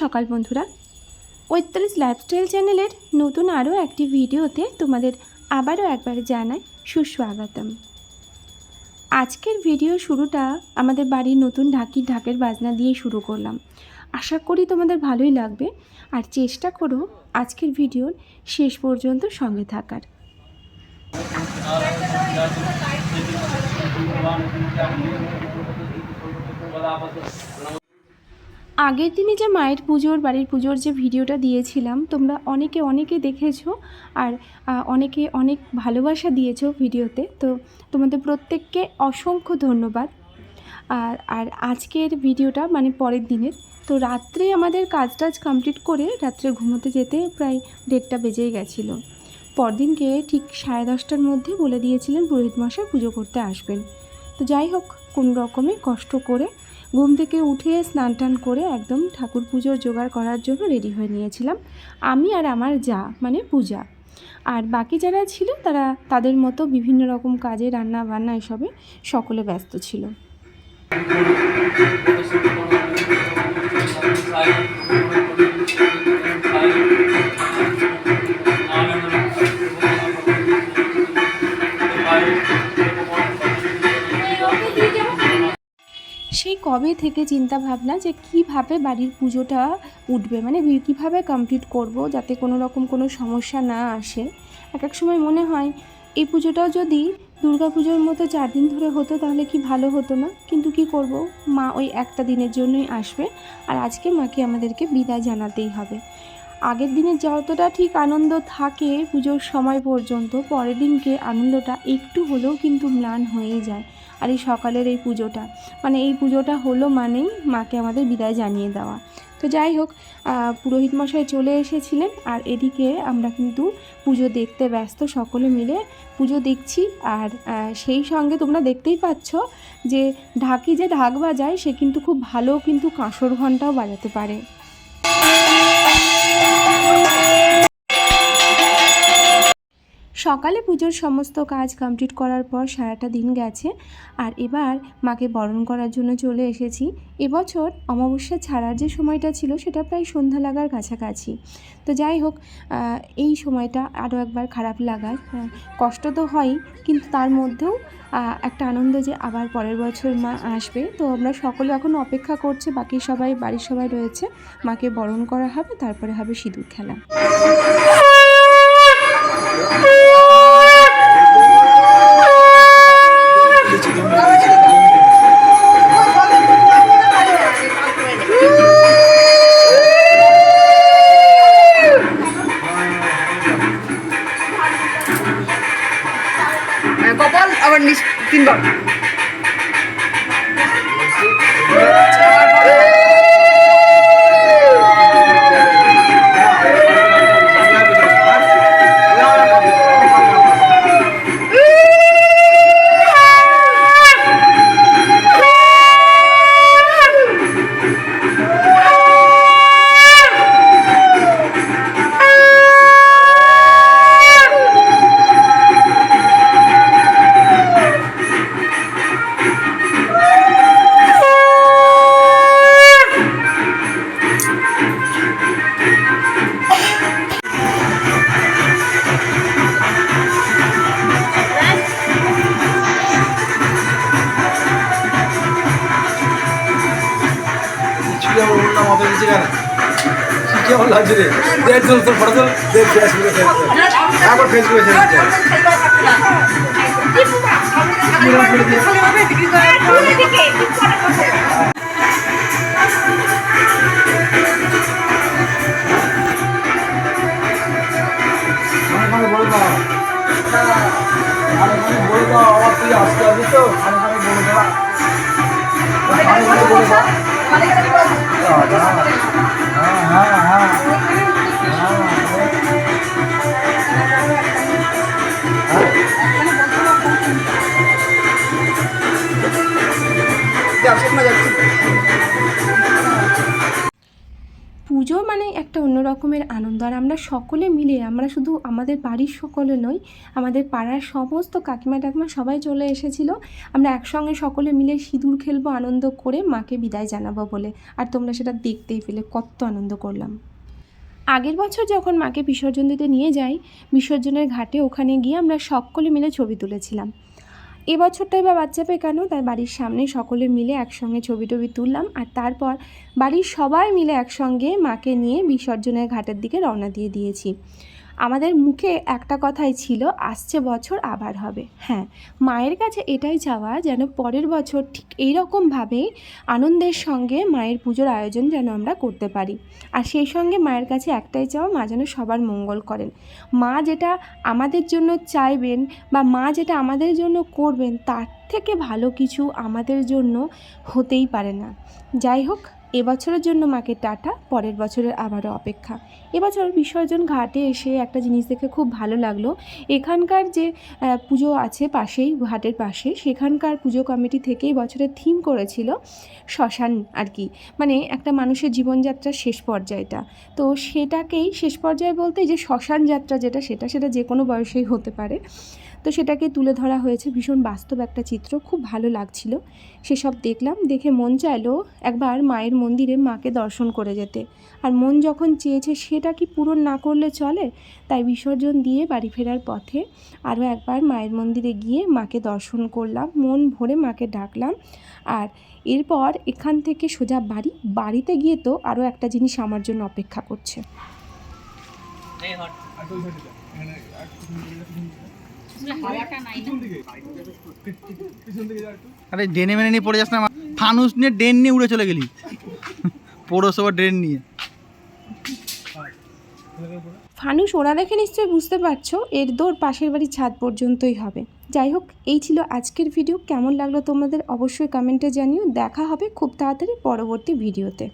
সকাল বন্ধুরা। পঁয়তাল্লিশ লাইফস্টাইল চ্যানেলের নতুন আরও একটি ভিডিওতে তোমাদের আবারও একবার জানাই সুস্বাগতম। আজকের ভিডিও শুরুটা আমাদের বাড়ির নতুন ঢাকির ঢাকের বাজনা দিয়ে শুরু করলাম। আশা করি তোমাদের ভালোই লাগবে। আর চেষ্টা করো আজকের ভিডিওর শেষ পর্যন্ত সঙ্গে থাকার। আগের দিনে যে মায়ের পুজোর, বাড়ির পুজোর যে ভিডিওটা দিয়েছিলাম, তোমরা অনেকে অনেকে দেখেছ আর অনেকে অনেক ভালোবাসা দিয়েছ ভিডিওতে, তো তোমাদের প্রত্যেককে অসংখ্য ধন্যবাদ। আর আর আজকের ভিডিওটা মানে পরের দিনের, তো রাত্রে আমাদের কাজ টাজ কমপ্লিট করে রাত্রে ঘুমোতে যেতে প্রায় দেড়টা বেজেই গেছিল। পরদিনকে ঠিক সাড়ে দশটার মধ্যে বলে দিয়েছিলেন পুরোহিত মশাই পুজো করতে আসবেন। তো যাই হোক, কোনো রকমে কষ্ট করে ঘুম থেকে উঠে স্নান টান করে একদম ঠাকুর পুজোর জোগাড় করার জন্য রেডি হয়ে নিয়েছিলাম। আমি আর আমার যা মানে পূজা। আর বাকি যারা ছিল, তারা তাদের মতো বিভিন্ন রকম কাজে, রান্না বান্না এসবে সকলে ব্যস্ত ছিল। সেই কবে থেকে চিন্তা ভাবনা যে কীভাবে বাড়ির পুজোটা উঠবে? মানে কীভাবে কমপ্লিট করব যাতে কোনো রকম কোনো সমস্যা না আসে? এক এক সময় মনে হয়, এই পুজোটাও যদি দুর্গা পুজোর মতো চার দিন ধরে হতো তাহলে কি ভালো হতো না? কিন্তু কি করব? মা ওই একটা দিনের জন্যই আসবে। আর আজকে মাকে আমাদেরকে বিদায় জানাতেই হবে। আগের দিনে যতটা ঠিক আনন্দ থাকে পুজোর সময় পর্যন্ত, পরের দিনকে আনন্দটা একটু হলেও কিন্তু ম্লান হয়ে যায়। আর এই সকালের এই পুজোটা মানে এই পুজোটা হলো মানেই মাকে আমাদের বিদায় জানিয়ে দেওয়া। তো যাই হোক পুরোহিত মশাই চলে এসেছিলেন আর এদিকে আমরা কিন্তু পুজো দেখতে ব্যস্ত সকলে মিলে পুজো দেখছি। আর সেই সঙ্গে তোমরা দেখতেই পাচ্ছ যে ঢাকি যে ঢাক বাজায়, সে কিন্তু খুব ভালো কিন্তু কাঁসর ঘণ্টাও বাজাতে পারে। সকালে পুজোর সমস্ত কাজ কমপ্লিট করার পর সারাটা দিন গেছে। আর এবার মাকে বরণ করার জন্য চলে এসেছি। এবছর অমাবস্যা ছাড়ার যে সময়টা ছিল সেটা প্রায় সন্ধ্যা লাগার কাছাকাছি। তো যাই হোক এই সময়টা আরও একবার খারাপ লাগার আহ, কষ্ট তো হয়ই কিন্তু তার মধ্যেও একটা আনন্দ যে আবার পরের বছর মা আসবে। তো আমরা সকলে এখন অপেক্ষা করছে বাকি সবাই বাড়ির সবাই রয়েছে। মাকে বরণ করা হবে তারপরে হবে সিঁদুর খেলা। আবার নিচ তিনবার দে। খানে খানে বলে দাও খানে খানে বলে দাও আবার তুই আসতে আসবি তো। মানে একটা অন্য রকমের আনন্দ। আর আমরা সকলে মিলে, আমরা শুধু আমাদের বাড়ির সকলে নই, আমাদের পাড়ার সমস্ত কাকিমা টাকিমা সবাই চলে এসেছিল। আমরা একসঙ্গে সকলে মিলে সিঁদুর খেলব, আনন্দ করে মাকে বিদায় জানাব বলে। আর তোমরা সেটা দেখতেই পেলে, কত আনন্দ করলাম। আগের বছর যখন মাকে বিসর্জন দিতে নিয়ে যাই, বিসর্জনের ঘাটে ওখানে গিয়ে আমরা সকলে মিলে ছবি তুলেছিলাম। এবছরটাই বা বাচ্চা পেয়ে কেন? তাই বাড়ির সামনে সকলে মিলে একসঙ্গে ছবি টবি তুললাম আর তারপর বাড়ির সবাই মিলে একসঙ্গে মাকে নিয়ে বিসর্জনের ঘাটের দিকে রওনা দিয়ে দিয়েছি। আমাদের মুখে একটা কথাই ছিল, আসছে বছর, আবার হবে। হ্যাঁ মায়ের কাছে এটাই চাওয়া যেন পরের বছর ঠিক এইরকমভাবে আনন্দের সঙ্গে মায়ের পুজোর আয়োজন যেন আমরা করতে পারি। আর সেই সঙ্গে মায়ের কাছে একটাই চাওয়া, মা যেন সবার মঙ্গল করেন। মা যেটা আমাদের জন্য চাইবেন বা মা যেটা আমাদের জন্য করবেন, তার থেকে ভালো কিছু আমাদের জন্য হতেই পারে না। যাই হোক এবছরের জন্য মাকে টাটা, পরের বছরের আবারও অপেক্ষা। এবছর বিসর্জন ঘাটে এসে একটা জিনিস দেখে খুব ভালো লাগল। এখানকার যে পুজো আছে পাশেই, ঘাটের পাশে, সেখানকার পুজো কমিটি থেকেই বছরের থিম করেছিল শ্মশান আর কি। মানে একটা মানুষের জীবনযাত্রার শেষ পর্যায়টা। তো সেটাকেই শেষ পর্যায়ে বলতে যে শ্মশান যাত্রা যেটা, সেটা সেটা যে কোনো বয়সেই হতে পারে। তো সেটাকে তুলে ধরা হয়েছে। ভীষণ বাস্তব একটা চিত্র খুব ভালো লাগছিল। সেসব দেখলাম দেখে মন চাইলো একবার মায়ের মন্দিরে মাকে দর্শন করে যেতে। আর মন যখন চেয়েছে সেটা কি পূরণ না করলে চলে তাই বিসর্জন দিয়ে বাড়ি ফেরার পথে আরও একবার মায়ের মন্দিরে গিয়ে মাকে দর্শন করলাম। মন ভরে মাকে ডাকলাম। আর এরপর এখান থেকে সোজা বাড়ি বাড়িতে গিয়ে তো আরও একটা জিনিস আমার জন্য অপেক্ষা করছে। আরে ড্রেনে মেনে নিয়ে পড়ে যাস না ফানুস নিয়ে ড্রেন নিয়ে উড়ে চলে গেলি। পৌরসভা ড্রেন নিয়ে। ফানুস, ওরা দেখে নিশ্চয়ই বুঝতে পারছ, এর দৌড় পাশের বাড়ির ছাদ পর্যন্তই হবে। যাই হোক, এই ছিল আজকের ভিডিও। কেমন লাগল তোমাদের অবশ্যই কমেন্টে জানিও। দেখা হবে খুব তাড়াতাড়ি পরবর্তী ভিডিওতে।